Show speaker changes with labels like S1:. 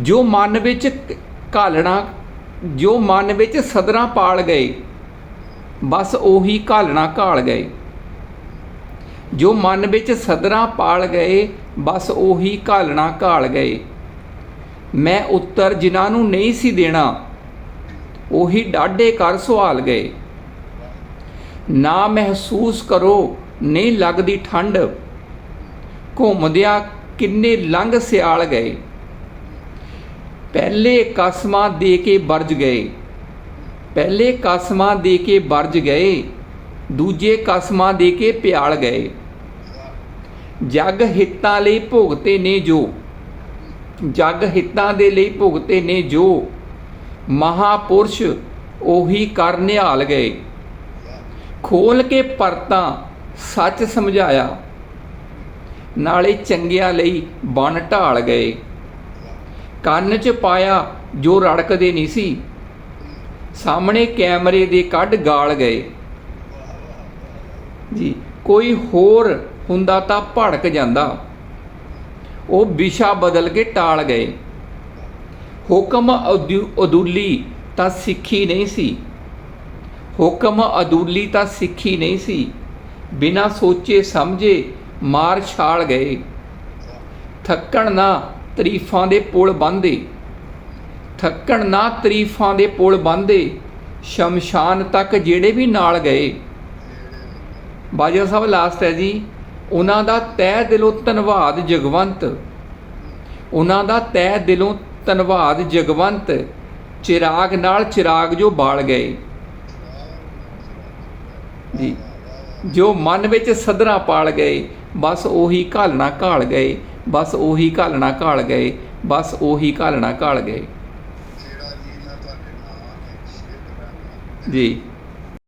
S1: ਜੋ ਮਨ ਵਿੱਚ ਘਾਲਣਾ, ਜੋ ਮਨ ਵਿੱਚ ਸਦਰਾਂ ਪਾਲ ਗਏ, ਬਸ ਉਹੀ ਘਾਲਣਾ ਘਾਲ ਗਏ। ਜੋ ਮਨ ਵਿੱਚ ਸਦਰਾਂ ਪਾਲ ਗਏ, ਬਸ ਉਹੀ ਘਾਲਣਾ ਘਾਲ ਗਏ। ਮੈਂ ਉੱਤਰ ਜਿਨ੍ਹਾਂ ਨੂੰ ਨਹੀਂ ਸੀ ਦੇਣਾ, ਉਹੀ ਡਾਢੇ ਕਰ ਸਵਾਲ ਗਏ। ਨਾ ਮਹਿਸੂਸ ਕਰੋ, ਨਹੀਂ ਲੱਗਦੀ ਠੰਡ ਘੁੰਮਦਿਆਂ ਕਿੰਨੇ ਲੰਘ ਸਿਆਲ ਗਏ। ਪਹਿਲੇ ਕਸਮਾਂ ਦੇ ਕੇ ਵਰਜ ਗਏ। ਪਹਿਲੇ ਕਸਮਾਂ ਦੇ ਕੇ ਵਰਜ ਗਏ, ਦੂਜੇ ਕਸਮਾਂ ਦੇ ਕੇ ਪਿਆਲ ਗਏ। ਜਗ ਹਿੱਤਾਂ ਲਈ ਭੁਗਤੇ ਨੇ ਜੋ। ਜਗ ਹਿੱਤਾਂ ਦੇ ਲਈ ਭੁਗਤੇ ਨੇ ਜੋ। ਮਹਾਪੁਰਸ਼ ਉਹੀ ਕਰ ਨਿਹਾਲ ਗਏ। ਖੋਲ ਕੇ ਪਰਤਾਂ ਸੱਚ ਸਮਝਾਇਆ। ਨਾਲੇ ਚੰਗਿਆਂ ਲਈ ਬਣ ਢਾਲ ਗਏ। ਕੰਨ 'ਚ ਪਾਇਆ ਜੋ ਰੜਕਦੇ ਨਹੀਂ ਸੀ। ਸਾਹਮਣੇ ਕੈਮਰੇ ਦੇ ਕੱਢ ਗਾਲ ਗਏ। ਜੀ, ਕੋਈ ਹੋਰ ਹੁੰਦਾ ਤਾਂ ਭੜਕ ਜਾਂਦਾ। ਉਹ ਵਿਸ਼ਾ ਬਦਲ ਕੇ ਟਾਲ ਗਏ। ਹੁਕਮ ਅਦੂ- ਅਦੂਲੀ ਤਾਂ ਸਿੱਖੀ ਨਹੀਂ ਸੀ। ਹੁਕਮ ਅਦੂਲੀ ਤਾਂ ਸਿੱਖੀ ਨਹੀਂ ਸੀ। ਬਿਨਾ ਸੋਚੇ ਸਮਝੇ ਮਾਰ ਛਾਲ ਗਏ। ਥੱਕਣ ਨਾ ਤਰੀਫਾਂ ਦੇ ਪੁਲ ਬੰਦੇ ਥੱਕਣ ਨਾ ਤਰੀਫਾਂ ਦੇ ਪੁਲ ਬੰਦੇ ਸ਼ਮਸ਼ਾਨ ਤੱਕ ਜਿਹੜੇ ਵੀ ਨਾਲ ਗਏ। ਬਾਜਵਾ ਸਾਹਿਬ ਲਾਸਟ ਹੈ ਜੀ। ਉਹਨਾਂ ਦਾ ਤਹਿ ਦਿਲੋਂ ਧੰਨਵਾਦ ਜਗਵੰਤ। ਉਹਨਾਂ ਦਾ ਤਹਿ ਦਿਲੋਂ ਧੰਨਵਾਦ ਜਗਵੰਤ। ਚਿਰਾਗ ਨਾਲ ਚਿਰਾਗ ਜੋ ਬਾਲ ਗਏ। ਜੀ। ਜੋ ਮਨ ਵਿੱਚ ਸਦਰਾਂ ਪਾਲ ਗਏ। ਬਸ ਉਹੀ ਘਾਲਣਾ ਘਾਲ ਗਏ। ਬਸ ਉਹੀ ਘਾਲਣਾ ਘਾਲ ਗਏ ਬਸ ਉਹੀ ਘਾਲਣਾ ਘਾਲ ਗਏ। ਜੀ।